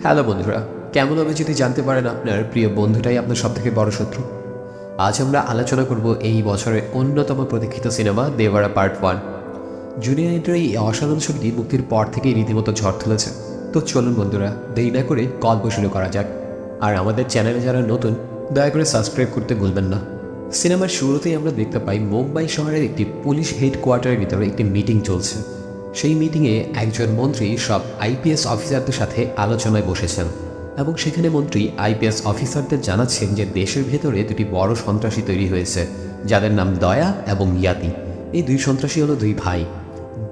Hello বন্ধুরা, কেমন হবে যদি জানতে পারেন আপনার প্রিয় বন্ধুটাই আপনার সব থেকে বড় শত্রু? আজ আমরা আলোচনা করব এই বছরের অন্যতম প্রতীক্ষিত cinema, Devara part one. Junior এই অসাধারণ ছবিটি মুক্তির পর থেকেই রীতিমতো ঝড় তুলেছে তো চলুন বন্ধুরা, দেরি না করে গল্প শুরু করা যাক। আর আমাদের চ্যানেলে যারা নতুন, দয়া করে সাবস্ক্রাইব করতে ভুলবেন না। সিনেমার শুরুতেই আমরা দেখতে পাই, মুম্বাই শহরের একটি পুলিশ হেডকোয়ার্টারের ভিতরে একটি মিটিং চলছে। সেই মিটিংয়ে একজন মন্ত্রী সব আইপিএস অফিসারদের সাথে আলোচনায় বসেছেন এবং সেখানে মন্ত্রী আইপিএস অফিসারদের জানাচ্ছেন যে দেশের ভেতরে দুটি বড় সন্ত্রাসী তৈরি হয়েছে, যাদের নাম দয়া এবং ইয়াতি এই দুই সন্ত্রাসী হলো দুই ভাই।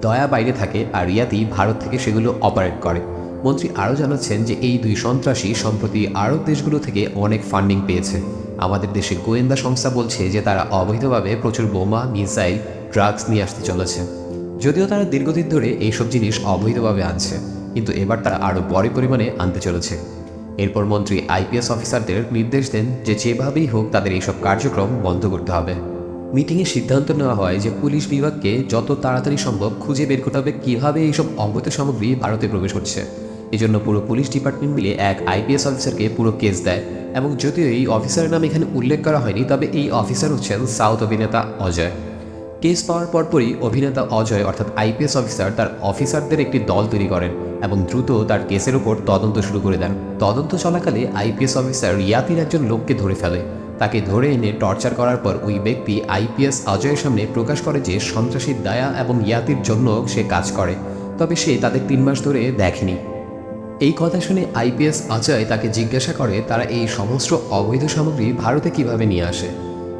দয়া বাইরে থাকে আর ইয়াতি ভারত থেকে সেগুলো অপারেট করে। মন্ত্রী আরও জানাচ্ছেন যে এই দুই সন্ত্রাসী সম্প্রতি আরব দেশগুলো থেকে অনেক ফান্ডিং পেয়েছে। আমাদের দেশে গোয়েন্দা সংস্থা বলছে যে তারা অবৈধভাবে প্রচুর বোমা, মিসাইল, ড্রাগস নিয়ে আসতে চলেছে। যদিও তারা দীর্ঘদিন ধরে এইসব জিনিস অবৈধভাবে আনছে, কিন্তু এবার তারা আরও বড় পরিমাণে আনতে চলেছে। এরপর মন্ত্রী আইপিএস অফিসারদের নির্দেশ দেন যে যেভাবেই হোক তাদের এইসব কার্যক্রম বন্ধ করতে হবে। মিটিংয়ে সিদ্ধান্ত নেওয়া হয় যে পুলিশ বিভাগকে যত তাড়াতাড়ি সম্ভব খুঁজে বের করতে হবে কীভাবে এইসব অবৈধ সামগ্রী ভারতে প্রবেশ করছে। এজন্য পুরো পুলিশ ডিপার্টমেন্ট মিলে এক আইপিএস অফিসারকে পুরো কেস দেয় এবং যদিও এই অফিসারের নাম এখানে উল্লেখ করা হয়নি, তবে এই অফিসার হচ্ছেন সাউথ অভিনেতা অজয়। কেস পাওয়ার পরপরই অভিনেতা অজয়, অর্থাৎ আইপিএস অফিসার, তার অফিসারদের একটি দল তৈরি করেন এবং দ্রুত তার কেসের উপর তদন্ত শুরু করে দেন। তদন্ত চলাকালে আইপিএস অফিসার রিয়াতির একজন লোককে ধরে ফেলে। তাকে ধরে এনে টর্চার করার পর ওই ব্যক্তি আইপিএস অজয়ের সামনে প্রকাশ করে যে সন্ত্রাসীর দায়া এবং ইয়াতির জন্য সে কাজ করে, তবে সে তাদের তিন মাস ধরে দেখেনি। এই কথা শুনে আইপিএস অজয় তাকে জিজ্ঞাসা করে, তারা এই সমস্ত অবৈধ সামগ্রী ভারতে কীভাবে নিয়ে আসে?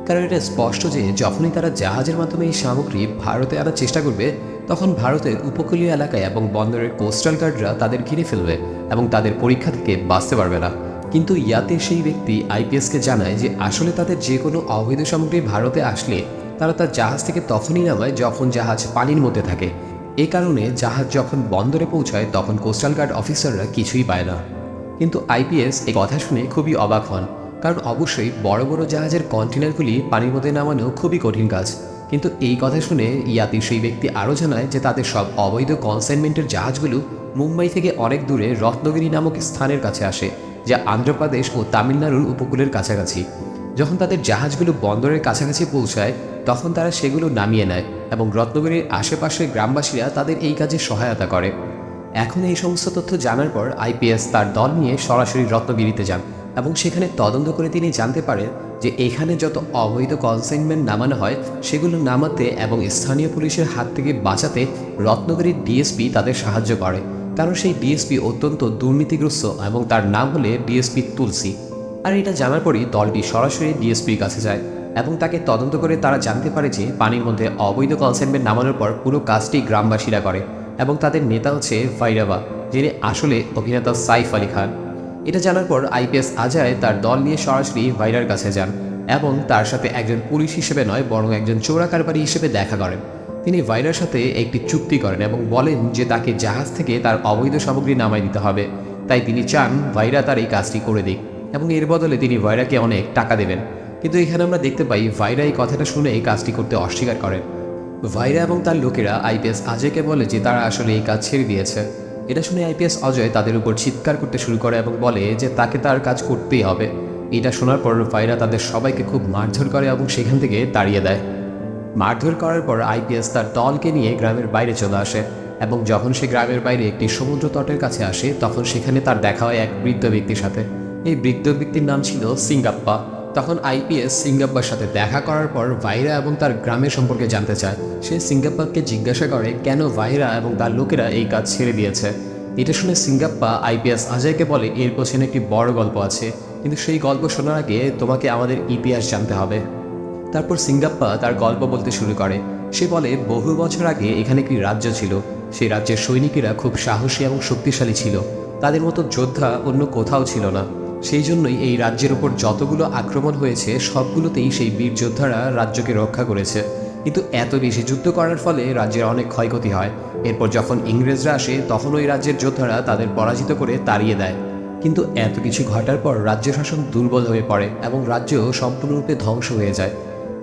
কারণ এটা স্পষ্ট যে যখনই তারা জাহাজের মাধ্যমে এই সামগ্রী ভারতে আনার চেষ্টা করবে, তখন ভারতের উপকূলীয় এলাকায় এবং বন্দরের কোস্টাল গার্ডরা তাদের ঘিরে ফেলবে এবং তাদের পরীক্ষা থেকে বাঁচতে পারবে না। কিন্তু ইয়াতে সেই ব্যক্তি আইপিএসকে জানায় যে আসলে তাদের যে কোনো অবৈধ সামগ্রী ভারতে আসলে তারা তার জাহাজ থেকে তখনই নামায় যখন জাহাজ পানির মধ্যে থাকে। এ কারণে জাহাজ যখন বন্দরে পৌঁছায়, তখন কোস্টাল গার্ড অফিসাররা কিছুই পায় না। কিন্তু আইপিএস এই কথা শুনে খুবই অবাক হন। কারণ অবশ্যই বড় বড় জাহাজের কন্টেনারগুলি পানির মধ্যে নামানো খুবই কঠিন কাজ। কিন্তু এই কথা শুনে ইয়াতি সেই ব্যক্তি আরও জানায় যে তাদের সব অবৈধ কনসাইনমেন্টের জাহাজগুলো মুম্বাই থেকে অনেক দূরে রত্নগিরি নামক স্থানের কাছে আসে, যা আন্ধ্রপ্রদেশ ও তামিলনাড়ুর উপকূলের কাছাকাছি। যখন তাদের জাহাজগুলো বন্দরের কাছাকাছি পৌঁছায়, তখন তারা সেগুলো নামিয়ে নেয় এবং রত্নগিরির আশেপাশের গ্রামবাসীরা তাদের এই কাজে সহায়তা করে। এখন এই সমস্ত তথ্য জানার পর আইপিএস তার দল নিয়ে সরাসরি রত্নগিরিতে যান। এবং সেখানে তদন্ত করে তিনি জানতে পারেন যে এখানে যত অবৈধ কনসাইনমেন্ট নামানো হয়, সেগুলো নামাতে এবং স্থানীয় পুলিশের হাত থেকে বাঁচাতে রত্নগিরির ডিএসপি তাদের সাহায্য করে। কারণ সেই ডিএসপি অত্যন্ত দুর্নীতিগ্রস্ত এবং তার নাম হলে ডিএসপি তুলসী। আর এটা জানার পরই দলটি সরাসরি ডিএসপির কাছে যায় এবং তাকে তদন্ত করে তারা জানতে পারে যে পানির মধ্যে অবৈধ কনসাইনমেন্ট নামানোর পর পুরো কাজটি গ্রামবাসীরা করে এবং তাদের নেতা হচ্ছে ফাইরাবা, যিনি আসলে অভিনেতা সাইফ আলী খান। এটা জানার পর আইপিএস আজায় তার দল নিয়ে সরাসরি ভাইরার কাছে যান এবং তার সাথে একজন পুলিশ হিসেবে নয়, বরং একজন চোরা কারবারি হিসেবে দেখা করেন। তিনি ভাইরার সাথে একটি চুক্তি করেন এবং বলেন যে তাকে জাহাজ থেকে তার অবৈধ সামগ্রী নামাই দিতে হবে। তাই তিনি চান ভাইরা তার এই কাজটি করে দিক এবং এর বদলে তিনি ভাইরাকে অনেক টাকা দেবেন। কিন্তু এখানে আমরা দেখতে পাই ভাইরা এই কথাটা শুনে এই কাজটি করতে অস্বীকার করেন। ভাইরা এবং তার লোকেরা আইপিএস অজয়কে বলে যে তারা আসলে এই কাজ ছেড়ে দিয়েছে। এটা শুনে আইপিএস অজয় তাদের উপর চিৎকার করতে শুরু করে এবং বলে যে তাকে তার কাজ করতেই হবে। এটা শোনার পর ভাইরা তাদের সবাইকে খুব মারধর করে এবং সেখান থেকে তাড়িয়ে দেয়। মারধর করার পর আইপিএস তার দলকে নিয়ে গ্রামের বাইরে চলে আসে এবং যখন সে গ্রামের বাইরে একটি সমুদ্র তটের কাছে আসে, তখন সেখানে তার দেখা হয় এক বৃদ্ধ ব্যক্তির সাথে। এই বৃদ্ধ ব্যক্তির নাম ছিল সিঙ্গাপ্পা। তখন আইপিএস সিঙ্গাপ্পার সাথে দেখা করার পর ভাইরা এবং তার গ্রামের সম্পর্কে জানতে চায়। সে সিঙ্গাপ্পাকে জিজ্ঞাসা করে, কেন ভাইরা এবং তার লোকেরা এই কাজ ছেড়ে দিয়েছে? এটা শুনে সিঙ্গাপ্পা আইপিএস আজয়কে বলে, এর পেছনে একটি বড় গল্প আছে। কিন্তু সেই গল্প শোনার আগে তোমাকে আমাদের ইতিহাস জানতে হবে। তারপর সিঙ্গাপ্পা তার গল্প বলতে শুরু করে। সে বলে, বহু বছর আগে এখানে একটি রাজ্য ছিল। সেই রাজ্যের সৈনিকেরা খুব সাহসী এবং শক্তিশালী ছিল। তাদের মতো যোদ্ধা অন্য কোথাও ছিল না। সেই জন্যই এই রাজ্যের উপর যতগুলো আক্রমণ হয়েছে, সবগুলোতেই সেই বীর যোদ্ধারা রাজ্যকে রক্ষা করেছে। কিন্তু এত বেশি যুদ্ধ করার ফলে রাজ্যের অনেক ক্ষয়ক্ষতি হয়। এরপর যখন ইংরেজরা আসে, তখন ওই রাজ্যের যোদ্ধারা তাদের পরাজিত করে তাড়িয়ে দেয়। কিন্তু এত কিছু ঘটার পর রাজ্য শাসন দুর্বল হয়ে পড়ে এবং রাজ্য সম্পূর্ণরূপে ধ্বংস হয়ে যায়।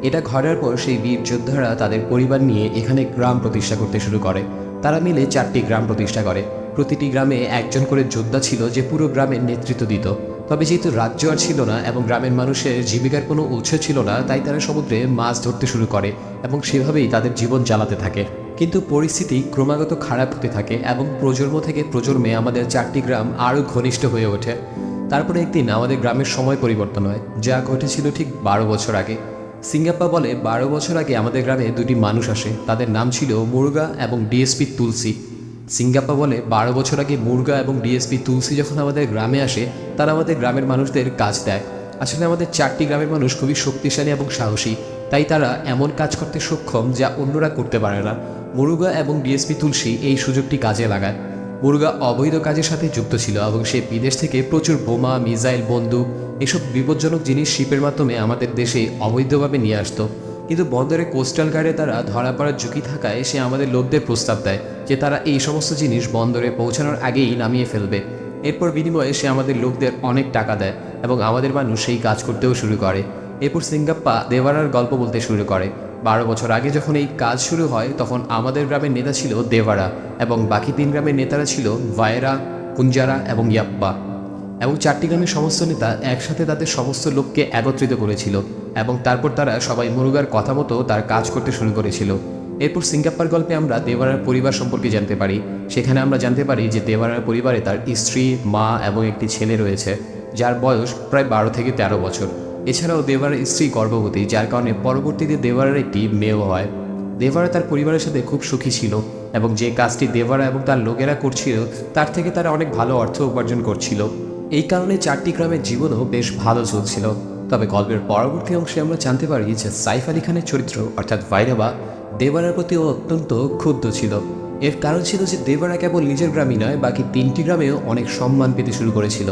এটা ঘটার পর সেই বীর যোদ্ধারা তাদের পরিবার নিয়ে এখানে গ্রাম প্রতিষ্ঠা করতে শুরু করে। তারা মিলে চারটি গ্রাম প্রতিষ্ঠা করে। প্রতিটি গ্রামে একজন করে যোদ্ধা ছিল যে পুরো গ্রামের নেতৃত্ব দিত। তবে যেহেতু রাজ্য আর ছিল না এবং গ্রামের মানুষের জীবিকার কোনো উৎস ছিল না, তাই তারা সমুদ্রে মাছ ধরতে শুরু করে এবং সেভাবেই তাদের জীবন চালাতে থাকে। কিন্তু পরিস্থিতি ক্রমাগত খারাপ হতে থাকে এবং প্রজন্ম থেকে প্রজন্মে আমাদের চারটি গ্রাম আরও ঘনিষ্ঠ হয়ে ওঠে। তারপরে একদিন আমাদের গ্রামের সময় পরিবর্তন হয়, যা ঘটেছিল ঠিক বারো বছর আগে। সিঙ্গাপ্পা বলে, বারো বছর আগে আমাদের গ্রামে দুটি মানুষ আসে, তাদের নাম ছিল মুরগা এবং ডিএসপি তুলসী। সিঙ্গাপ্পা বলে বারো বছর আগে মুরগা এবং ডিএসপি তুলসী যখন আমাদের গ্রামে আসে, তারা আমাদের গ্রামের মানুষদের কাজ দেয়। আসলে আমাদের চারটি গ্রামের মানুষ খুবই শক্তিশালী এবং সাহসী, তাই তারা এমন কাজ করতে সক্ষম যা অন্যরা করতে পারে না। মুরুগা এবং ডিএসপি তুলসী এই সুযোগটি কাজে লাগায়। মুরগা অবৈধ কাজের সাথে যুক্ত ছিল এবং সে বিদেশ থেকে প্রচুর বোমা, মিসাইল, বন্দুক, এসব বিপজ্জনক জিনিস শিপের মাধ্যমে আমাদের দেশে অবৈধভাবে নিয়ে আসতো। কিন্তু বন্দরে কোস্টাল গার্ডে তারা ধরা পড়ার ঝুঁকি থাকায় সে আমাদের লোকদের প্রস্তাব দেয় যে তারা এই সমস্ত জিনিস বন্দরে পৌঁছানোর আগেই নামিয়ে ফেলবে। এরপর বিনিময়ে সে আমাদের লোকদের অনেক টাকা দেয় এবং আমাদের মানুষ সেই কাজ করতেও শুরু করে। এরপর সিঙ্গাপ্পা দেওয়ারার গল্প বলতে শুরু করে। বারো বছর আগে যখন এই কাজ শুরু হয়, তখন আমাদের গ্রামের নেতা ছিল দেওয়ারা এবং বাকি তিন গ্রামের নেতারা ছিল ভায়রা, কুঞ্জারা এবং ইয়াপ্পা। এবং চারটি গ্রামের সমস্ত নেতা একসাথে তাদের সমস্ত লোককে একত্রিত করেছিল। এবং তারপর তারা সবাই মুরুগার কথা মতো তার কাজ করতে শুরু করেছিল। এরপর সিঙ্গাপ্পার গল্পে আমরা দেওয়ারার পরিবার সম্পর্কে জানতে পারি। সেখানে আমরা জানতে পারি যে দেওয়ারার পরিবারে তার স্ত্রী, মা এবং একটি ছেলে রয়েছে, যার বয়স প্রায় বারো থেকে তেরো বছর। এছাড়াও দেওয়ারের স্ত্রী গর্ভবতী, যার কারণে পরবর্তীতে দেওয়ারের একটি মেয়েও হয়। দেওয়ারা তার পরিবারের সাথে খুব সুখী ছিল এবং যে কাজটি দেওয়ারা এবং তার লোকেরা করছিল, তার থেকে তারা অনেক ভালো অর্থ উপার্জন করছিল। এই কারণে চারটি গ্রামের জীবনও বেশ ভালো চলছিল। তবে গল্পের পরবর্তী অংশে আমরা জানতে পারি যে সাইফ আলী খানের চরিত্র, অর্থাৎ ভাইরাবা দেওয়ারার প্রতি অত্যন্ত ক্ষুব্ধ ছিল। এর কারণ ছিল যে দেওয়ারা কেবল নিজের গ্রামই নয়, বাকি তিনটি গ্রামেও অনেক সম্মান পেতে শুরু করেছিল।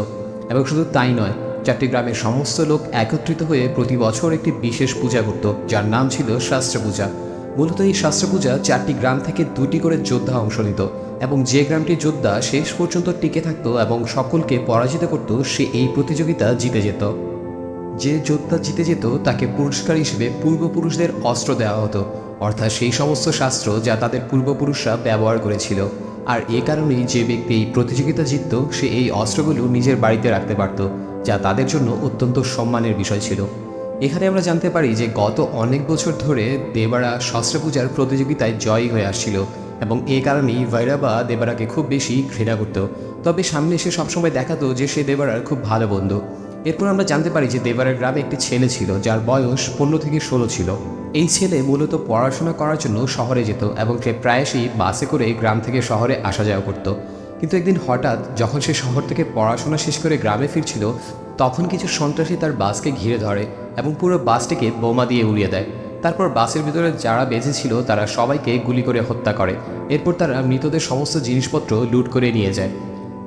এবং শুধু তাই নয়, চারটি গ্রামের সমস্ত লোক একত্রিত হয়ে প্রতি বছর একটি বিশেষ পূজা করত, যার নাম ছিল শাস্ত্র পূজা। মূলত এই শাস্ত্র পূজা চারটি গ্রাম থেকে দুটি করে যোদ্ধা অংশ নিত, এবং যে গ্রামটি যোদ্ধা শেষ পর্যন্ত টিকে থাকতো এবং সকলকে পরাজিত করত, সে এই প্রতিযোগিতা জিতে যেত। যে যোদ্ধা জিতে যেত, তাকে পুরস্কার হিসেবে পূর্বপুরুষদের অস্ত্র দেওয়া হতো। অর্থাৎ সেই সমস্ত শাস্ত্র যা তাদের পূর্বপুরুষরা ব্যবহার করেছিল। আর এ কারণেই যে ব্যক্তি এই প্রতিযোগিতা জিতত, সে এই অস্ত্রগুলো নিজের বাড়িতে রাখতে পারত, যা তাদের জন্য অত্যন্ত সম্মানের বিষয় ছিল। এখানে আমরা জানতে পারি যে গত অনেক বছর ধরে দেবারা শস্ত্র পূজার প্রতিযোগিতায় জয়ী হয়ে আসছিল এবং এ কারণেই ভৈরবা দেবারাকে খুব বেশি ঘৃণা করত। তবে সামনে এসে সবসময় দেখাতো যে সে দেবারার খুব ভালো বন্ধু। এরপর আমরা জানতে পারি যে দেবারের গ্রামে একটি ছেলে ছিল, যার বয়স পনেরো থেকে ষোলো ছিল। এই ছেলে মূলত পড়াশোনা করার জন্য শহরে যেত এবং সে প্রায়শই বাসে করে গ্রাম থেকে শহরে আসা যাওয়া করত। কিন্তু একদিন হঠাৎ যখন সে শহর থেকে পড়াশোনা শেষ করে গ্রামে ফিরছিল, তখন কিছু সন্ত্রাসী তার বাসকে ঘিরে ধরে এবং পুরো বাসটিকে বোমা দিয়ে উড়িয়ে দেয়। তারপর বাসের ভিতরে যারা বেঁচে ছিল, তারা সবাইকে গুলি করে হত্যা করে। এরপর তারা মৃতদের সমস্ত জিনিসপত্র লুট করে নিয়ে যায়।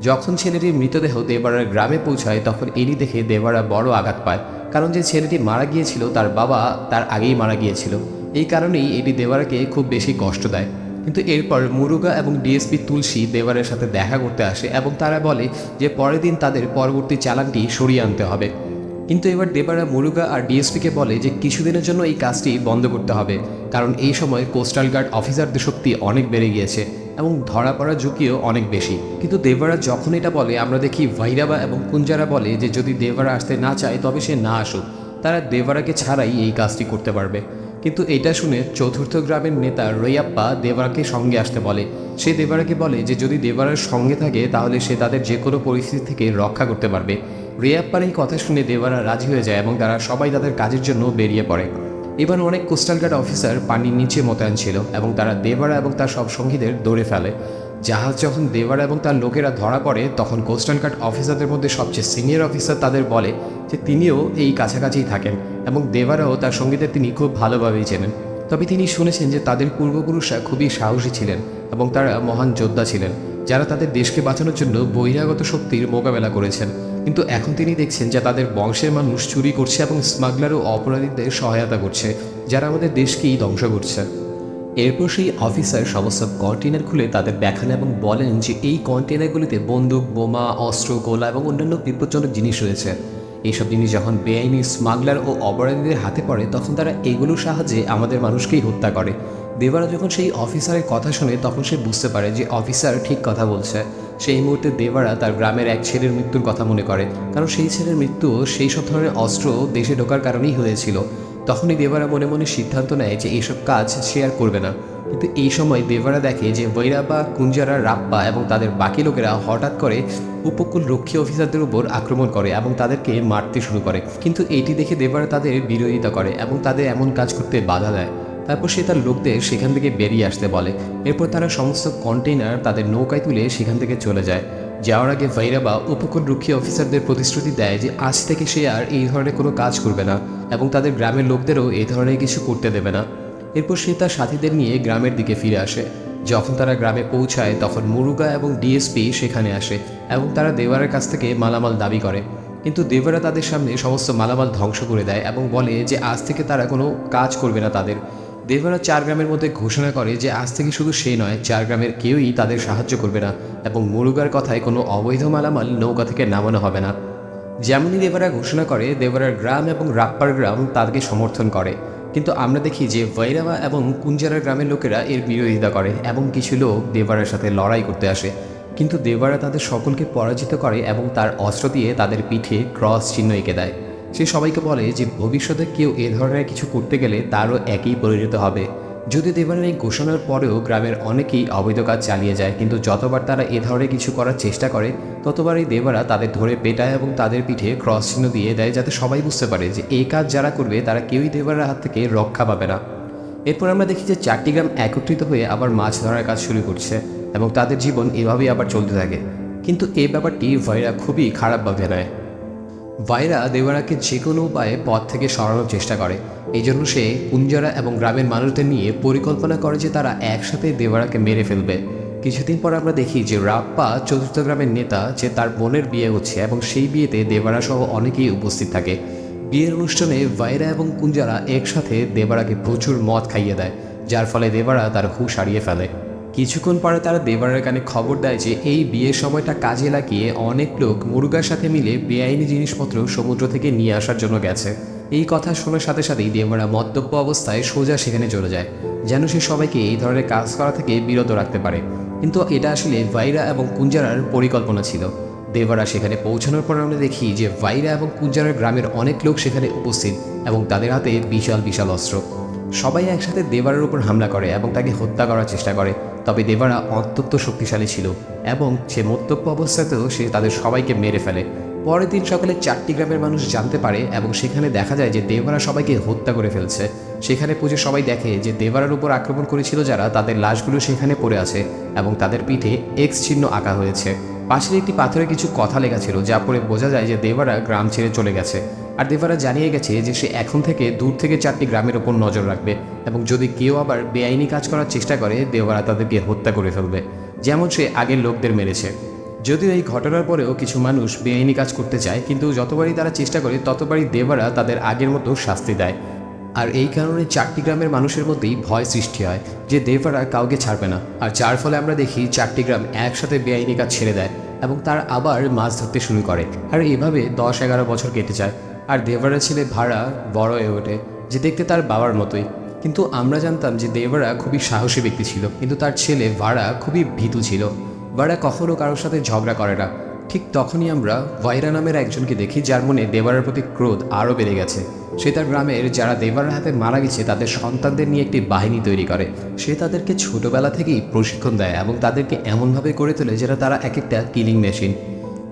যখন ছেলেটির মৃতদেহ দেবারার গ্রামে পৌঁছায়, তখন এরই দেখে দেবারা বড় আঘাত পায়। কারণ যে ছেলেটি মারা গিয়েছিল, তার বাবা তার আগেই মারা গিয়েছিল। এই কারণেই এটি দেবারাকে খুব বেশি কষ্ট দেয়। কিন্তু এরপর মুরুগা এবং ডিএসপি তুলসী দেবারের সাথে দেখা করতে আসে এবং তারা বলে যে পরের দিন তাদের পরবর্তী চালানটি সরিয়ে আনতে হবে। কিন্তু এবার দেবারা, মুরুগা আর ডিএসপিকে বলে যে কিছুদিনের জন্য এই কাজটি বন্ধ করতে হবে। কারণ এই সময় কোস্টাল গার্ড অফিসারদের শক্তি অনেক বেড়ে গিয়েছে। এবং ধরা পড়ার ঝুঁকিও অনেক বেশি। কিন্তু দেবারা যখন এটা বলে, আমরা দেখি ভাইরাবা এবং কুঞ্জারা বলে যে যদি দেবারা আসতে না চায়, তবে সে না আসুক। তারা দেবারাকে ছাড়াই এই কাজটি করতে পারবে। কিন্তু এটা শুনে চতুর্থ গ্রামের নেতা রৈয়াপ্পা দেবারাকে সঙ্গে আসতে বলে। সে দেবারাকে বলে যে যদি দেবারার সঙ্গে থাকে, তাহলে সে তাদের যে কোনো পরিস্থিতি থেকে রক্ষা করতে পারবে। রেয়াপ্পার এই কথা শুনে দেবারা রাজি হয়ে যায় এবং তারা সবাই তাদের কাজের জন্য বেরিয়ে পড়ে। এবার অনেক কোস্টাল গার্ড অফিসার পানির নিচে মোতায়েন ছিল এবং তারা দেবারা এবং তার সব সঙ্গীদের দৌড়ে ফেলে। জাহাজ যখন দেবারা এবং তার লোকেরা ধরা পড়ে, তখন কোস্টাল গার্ড অফিসারদের মধ্যে সবচেয়ে সিনিয়র অফিসার তাদের বলে যে তিনিও এই কাছাকাছিই থাকেন এবং দেবারাও তার সঙ্গীদের তিনি খুব ভালোভাবেই চেনেন। তবে তিনি শুনেছেন যে তাদের পূর্বপুরুষরা খুবই সাহসী ছিলেন এবং তারা মহান যোদ্ধা ছিলেন, যারা তাদের দেশকে বাঁচানোর জন্য বহিরাগত শক্তির মোকাবেলা করেছেন। কিন্তু এখন তিনি দেখছেন যে তাদের বংশের মানুষ চুরি করছে এবং স্মাগলার ও অপরাধীদের সহায়তা করছে, যারা আমাদের দেশকেই ধ্বংস করছে। এরপর সেই অফিসার সমস্ত কন্টেনার খুলে তাদের দেখান এবং বলেন যে এই কন্টেনারগুলিতে বন্দুক, বোমা, অস্ত্র, গোলা এবং অন্যান্য বিপজ্জনক জিনিস রয়েছে। এইসব জিনিস যখন বেআইনি স্মাগলার ও অপরাধীদের হাতে পড়ে, তখন তারা এগুলোর সাহায্যে আমাদের মানুষকেই হত্যা করে। দেবারা যখন সেই অফিসারের কথা শুনে, তখন সে বুঝতে পারে যে অফিসার ঠিক কথা বলছে। সেই মুহূর্তে দেবারা তার গ্রামের এক ছেলের মৃত্যুর কথা মনে করে। কারণ সেই ছেলের মৃত্যু সেই সব ধরনের অস্ত্র দেশে ঢোকার কারণেই হয়েছিল। তখনই দেবারা মনে মনে সিদ্ধান্ত নেয় যে এইসব কাজ সে আর করবে না। কিন্তু এই সময় দেবারা দেখে যে বৈরাবা কুঞ্জারা, রাপ্পা এবং তাদের বাকি লোকেরা হঠাৎ করে উপকূল রক্ষী অফিসারদের উপর আক্রমণ করে এবং তাদেরকে মারতে শুরু করে। কিন্তু এটি দেখে দেবারা তাদের বিরোধিতা করে এবং তাদের এমন কাজ করতে বাধা দেয়। তারপর সে তার লোকদের সেখান থেকে বেরিয়ে আসতে বলে। এরপর তারা সমস্ত কন্টেইনার তাদের নৌকায় তুলে সেখান থেকে চলে যায়। যাওয়ার আগে ভৈরাবা উপকূল রক্ষী অফিসারদের প্রতিশ্রুতি দেয় যে আজ থেকে সে আর এই ধরনের কোনো কাজ করবে না এবং তাদের গ্রামের লোকদেরও এই ধরনের কিছু করতে দেবে না। এরপর সে তার সাথীদের নিয়ে গ্রামের দিকে ফিরে আসে। যখন তারা গ্রামে পৌঁছায় তখন মুরুগা এবং ডিএসপি সেখানে আসে এবং তারা দেওয়ারের কাছ থেকে মালামাল দাবি করে। কিন্তু দেবরা তাদের সামনে সমস্ত মালামাল ধ্বংস করে দেয় এবং বলে যে আজ থেকে তারা কোনো কাজ করবে না তাদের। দেবরা চার গ্রামের মধ্যে ঘোষণা করে যে আজ থেকে শুধু সে নয়, চার গ্রামের কেউই তাদের সাহায্য করবে না এবং মুরুগার কথায় কোনো অবৈধ মালামাল নৌকা থেকে নামানো হবে না। যেমনই দেবরা ঘোষণা করে, দেবরার গ্রাম এবং রাপ্পার গ্রাম তাদেরকে সমর্থন করে। কিন্তু আমরা দেখি যে ভৈরাবা এবং কুঞ্জারার গ্রামের লোকেরা এর বিরোধিতা করে এবং কিছু লোক দেবারার সাথে লড়াই করতে আসে। কিন্তু দেবারা তাদের সকলকে পরাজিত করে এবং তার অস্ত্র দিয়ে তাদের পিঠে ক্রস চিহ্ন এঁকে দেয়। সে সবাইকে বলে যে ভবিষ্যতে কেউ এ ধরনের কিছু করতে গেলে তারও একই পরিণত হবে। যদি দেবানের এই ঘোষণার পরেও গ্রামের অনেকেই অবৈধ কাজ চালিয়ে যায়, কিন্তু যতবার তারা এ ধরনের কিছু করার চেষ্টা করে, ততবারই দেবারা তাদের ধরে পেটায় এবং তাদের পিঠে ক্রস চিহ্ন দিয়ে দেয় যাতে সবাই বুঝতে পারে যে এই কাজ যারা করবে, তারা কেউই দেবারের হাত থেকে রক্ষা পাবে না। এরপর আমরা দেখি যে চারটি গ্রাম একত্রিত হয়ে আবার মাছ ধরার কাজ শুরু করছে এবং তাদের জীবন এভাবেই আবার চলতে থাকে। কিন্তু এই ব্যাপারটি ভয়রা খুবই খারাপভাবে নেয়। ভাইরা দেওয়ারাকে যে কোনো উপায়ে পথ থেকে সরানোর চেষ্টা করে। এই জন্য সে কুঞ্জারা এবং গ্রামের মানুষদের নিয়ে পরিকল্পনা করে যে তারা একসাথে দেওয়ারাকে মেরে ফেলবে। কিছুদিন পর আমরা দেখি যে রাপ্পা চতুর্থ গ্রামের নেতা যে তার বোনের বিয়ে হচ্ছে এবং সেই বিয়েতে দেবারা সহ অনেকেই উপস্থিত থাকে। বিয়ের অনুষ্ঠানে ভাইরা এবং কুঞ্জারা একসাথে দেবারাকে প্রচুর মদ খাইয়ে দেয়, যার ফলে দেবারা তার হুশ হারিয়ে ফেলে। কিছুক্ষণ পরে তারা দেবারের কানে খবর দেয় যে এই বিয়ের সময়টা কাজে লাগিয়ে অনেক লোক মুরুগার সাথে মিলে বেআইনি জিনিসপত্র সমুদ্র থেকে নিয়ে আসার জন্য গেছে। এই কথা শোনার সাথে সাথেই দেবারা মদ্যপ্য অবস্থায় সোজা সেখানে চলে যায়, যেন সে সবাইকে এই ধরনের কাজ করা থেকে বিরত রাখতে পারে। কিন্তু এটা আসলে ভাইরা এবং কুঞ্জারার পরিকল্পনা ছিল। দেবারা সেখানে পৌঁছানোর পর আমরা দেখি যে ভাইরা এবং কুঞ্জারার গ্রামের অনেক লোক সেখানে উপস্থিত এবং তাদের হাতে বিশাল বিশাল অস্ত্র। সবাই একসাথে দেবারের উপর হামলা করে এবং তাকে হত্যা করার চেষ্টা করে। তবে দেবারা অত্যন্ত শক্তিশালী ছিল এবং সে মন্তব্য অবস্থাতেও সে তাদের সবাইকে মেরে ফেলে। পরের দিন সকালে চারটি গ্রামের মানুষ জানতে পারে এবং সেখানে দেখা যায় যে দেবারা সবাইকে হত্যা করে ফেলছে। সেখানে পুজো সবাই দেখে যে দেবারার উপর আক্রমণ করেছিল যারা, তাদের লাশগুলো সেখানে পড়ে আছে এবং তাদের পিঠে এক্স চিহ্ন আঁকা হয়েছে। পাশের একটি পাথরে কিছু কথা লেখা ছিল যা পরে বোঝা যায় যে দেবারা গ্রাম ছেড়ে চলে গেছে। আর দেবারা জানিয়ে গেছে যে সে এখন থেকে দূর থেকে চারটি গ্রামের ওপর নজর রাখবে এবং যদি কেউ আবার বেআইনি কাজ করার চেষ্টা করে, দেবারা তাদেরকে হত্যা করে ফেলবে, যেমন সে আগের লোকদের মেরেছে। যদিও এই ঘটনার পরেও কিছু মানুষ বেআইনি কাজ করতে চায়, কিন্তু যতবারই তারা চেষ্টা করে, ততবারই দেবারা তাদের আগের মতো শাস্তি দেয়। আর এই কারণে চারটি গ্রামের মানুষের মধ্যেই ভয় সৃষ্টি হয়, যে দেবারা কাউকে ছাড়বে না। আর যার ফলে আমরা দেখি চারটি গ্রাম একসাথে বেআইনি কাজ ছেড়ে দেয় এবং তার আবার মাছ ধরতে শুরু করে। আর এভাবে দশ এগারো বছর কেটে যায়। আর দেবারা ছেলে ভাড়া বড় হয়ে ওঠে, যে দেখতে তার বাবার মতোই। কিন্তু আমরা জানতাম যে দেবরা খুবই সাহসী ব্যক্তি ছিল, কিন্তু তার ছেলে ভাড়া খুবই ভীতু ছিল। ভাড়া কখনো কারোর সাথে ঝগড়া করে না। ঠিক তখনই আমরা ভাইরা নামের একজনকে দেখি, যার মনে দেবারার প্রতি ক্রোধ আরও বেড়ে গেছে। সে তার গ্রামের যারা দেবারের হাতে মারা গেছে, তাদের সন্তানদের নিয়ে একটি বাহিনী তৈরি করে। সে তাদেরকে ছোটবেলা থেকেই প্রশিক্ষণ দেয় এবং তাদেরকে এমনভাবে করে তোলে যেটা তারা এক একটা কিলিং মেশিন।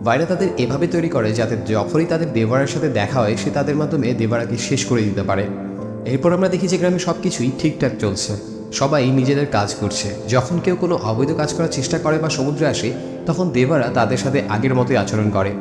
ভাইরা তাদের এভাবে তৈরি করে যাতে যখনই তাদের দেবারের সাথে দেখা হয়, সে তাদের মাধ্যমে দেবারাকে শেষ করে দিতে পারে। এরপর আমরা দেখি যে গ্রামে সব কিছুই ঠিকঠাক চলছে। সবাই নিজেদের কাজ করছে। যখন কেউ কোনো অবৈধ কাজ করার চেষ্টা করে বা সমুদ্রে আসে, তখন দেবারা তাদের সাথে আগের মতোই আচরণ করে।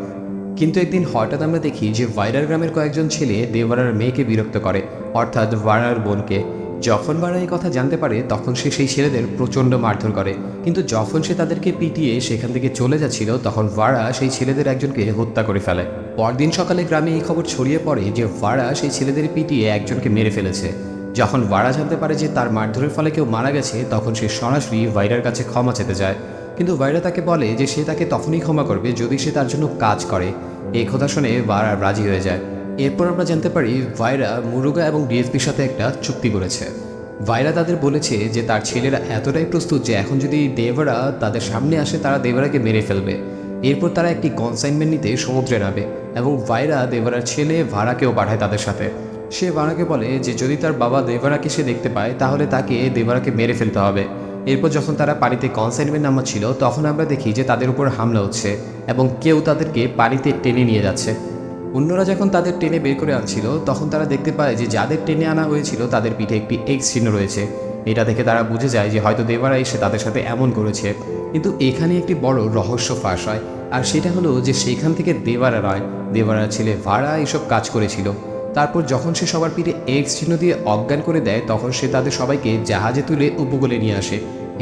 কিন্তু একদিন হঠাৎ আমরা দেখি যে ভাইরার গ্রামের কয়েকজন ছেলে দেবারার মেয়েকে বিরক্ত করে, অর্থাৎ ভাড়ার বোনকে। যখন বারা এই কথা জানতে পারে, তখন সে সেই ছেলেদের প্রচণ্ড মারধর করে। কিন্তু যখন সে তাদেরকে পিটিয়ে সেখান থেকে চলে যাচ্ছিল, তখন ভাড়া সেই ছেলেদের একজনকে হত্যা করে ফেলে। পরদিন সকালে গ্রামে এই খবর ছড়িয়ে পড়ে যে ভাড়া সেই ছেলেদের পিটিয়ে একজনকে মেরে ফেলেছে। যখন ভাড়া জানতে পারে যে তার মারধরের ফলে কেউ মারা গেছে, তখন সে সরাসরি ভাইরার কাছে ক্ষমা চেতে যায়। কিন্তু ভাইরা তাকে বলে যে সে তাকে তখনই ক্ষমা করবে যদি সে তার জন্য কাজ করে। এই কথা শুনে ভাড়া রাজি হয়ে যায়। এরপর আমরা জানতে পারি ভাইরা মুরুগা এবং ডিএসপির সাথে একটা চুক্তি করেছে। ভাইরা তাদের বলেছে যে তার ছেলেরা এতটাই প্রস্তুত যে এখন যদি দেবরা তাদের সামনে আসে, তারা দেবরাকে মেরে ফেলবে। এরপর তারা একটি কনসাইনমেন্ট নিতে সমুদ্রে নামে এবং ভাইরা দেবরার ছেলে ভাড়াকেও পাঠায় তাদের সাথে। সে ভাড়াকে বলে যে যদি তার বাবা দেবরাকে সে দেখতে পায়, তাহলে তাকে দেবরাকে মেরে ফেলতে হবে। এরপর যখন তারা পানিতে কনসাইনমেন্ট নামাচ্ছিল, তখন আমরা দেখি যে তাদের উপর হামলা হচ্ছে এবং কেউ তাদেরকে পানিতে টেনে নিয়ে যাচ্ছে। অন্যরা যখন তাদের টেনে বের করে আনছিল, তখন তারা দেখতে পায় যে যাদের টেনে আনা হয়েছিল, তাদের পিঠে একটি এক্স চিহ্ন রয়েছে। এটা দেখে তারা বুঝে যায় যে হয়তো দেবারা এসে তাদের সাথে এমন করেছে। কিন্তু এখানে একটি বড় রহস্য ফাঁস হয়, আর সেটা হলো যে সেইখান থেকে দেবারা নয়, দেবারার ছেলে ভাড়া এসব কাজ করেছিল। তারপর যখন সে সবার পিঠে এক্স চিহ্ন দিয়ে অজ্ঞান করে দেয়, তখন সে তাদের সবাইকে জাহাজে তুলে উপকূলে নিয়ে আসে।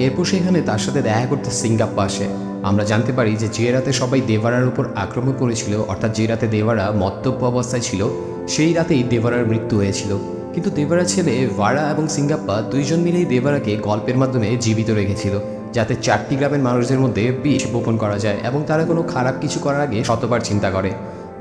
এরপর সেখানে তার সাথে দেখা করতে সিঙ্গাপ্পা আসে। আমরা জানতে পারি যে যে রাতে সবাই দেবারার উপর আক্রমণ করেছিল, অর্থাৎ যে রাতে দেবারা মদ্যপ অবস্থায় ছিল, সেই রাতেই দেবারার মৃত্যু হয়েছিল। কিন্তু দেবারার ছেলে ভাড়া এবং সিঙ্গাপ্পা দুইজন মিলেই দেবারাকে গল্পের মাধ্যমে জীবিত রেখেছিল, যাতে চারটি গ্রামের মানুষদের মধ্যে বিষ বোপন করা যায় এবং তারা কোনো খারাপ কিছু করার আগে শতবার চিন্তা করে।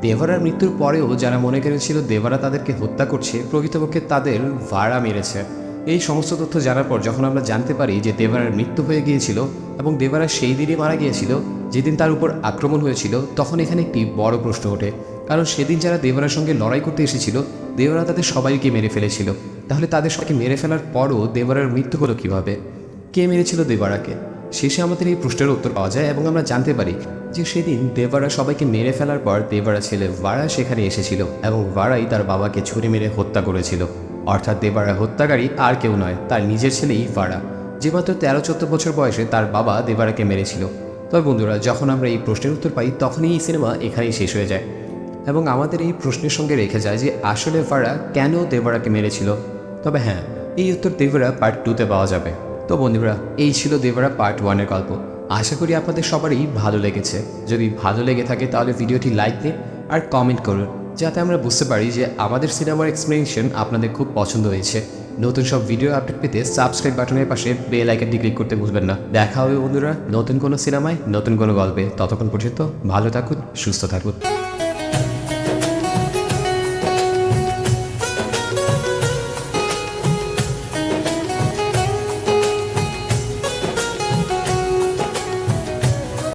দেবারার মৃত্যুর পরেও যারা মনে করেছিল দেবারা তাদেরকে হত্যা করছে, প্রকৃতপক্ষে তাদের ভাড়া মেরেছে। এই সমস্ত তথ্য জানার পর যখন আমরা জানতে পারি যে দেবারার মৃত্যু হয়ে গিয়েছিল এবং দেবারা সেই দিনই মারা গিয়েছিল, যেদিন তার উপর আক্রমণ হয়েছিল, তখন এখানে একটি বড় প্রশ্ন ওঠে। কারণ সেদিন যারা দেবরার সঙ্গে লড়াই করতে এসেছিল, দেবরা তাদের সবাইকে মেরে ফেলেছিল। তাহলে তাদের সবাইকে মেরে ফেলার পরও দেবরার মৃত্যু হলো কীভাবে? কে মেরেছিল দেবারাকে? শেষে আমাদের এই প্রশ্নের উত্তর পাওয়া যায় এবং আমরা জানতে পারি যে সেদিন দেবারা সবাইকে মেরে ফেলার পর দেবারা ছেলে ভাড়া সেখানে এসেছিল এবং ভাড়াই তার বাবাকে ছুরি মেরে হত্যা করেছিল। অর্থাৎ দেবারা হত্যাকারী আর কেউ নয়, তার নিজের ছেলেই ভাড়া। যে মাত্র তেরো চোদ্দ বছর বয়সে তার বাবা দেবারাকে মেরেছিল। তবে বন্ধুরা, যখন আমরা এই প্রশ্নের উত্তর পাই, তখনই এই সিনেমা এখানেই শেষ হয়ে যায়। এবং আমাদের এই প্রশ্নের সঙ্গে রেখে যায় যে, আসলে ভাড়া কেন দেবরাকে মেরেছিল? তবে হ্যাঁ এই উত্তর দেবরা পার্ট টুতে পাওয়া যাবে। তো বন্ধুরা, এই ছিল দেবরা পার্ট ওয়ানের গল্প। আশা করি আপনাদের সবারই ভালো লেগেছে। যদি ভালো লেগে থাকে, তাহলে ভিডিওটি লাইক দিন আর কমেন্ট করুন। যাতে আমরা বুঝতে পারি যে আমাদের সিনেমার এক্সপ্লেনেশন আপনাদের খুব পছন্দ হয়েছে। নতুন সব ভিডিও আপডেট পেতে সাবস্ক্রাইব বাটনের পাশে বেল আইকনটি ক্লিক করতে ভুলবেন না। দেখা হবে বন্ধুরা নতুন কোনো সিনেমায়, নতুন কোনো গল্পে। ততক্ষণ পর্যন্ত ভালো থাকুন, সুস্থ থাকুন।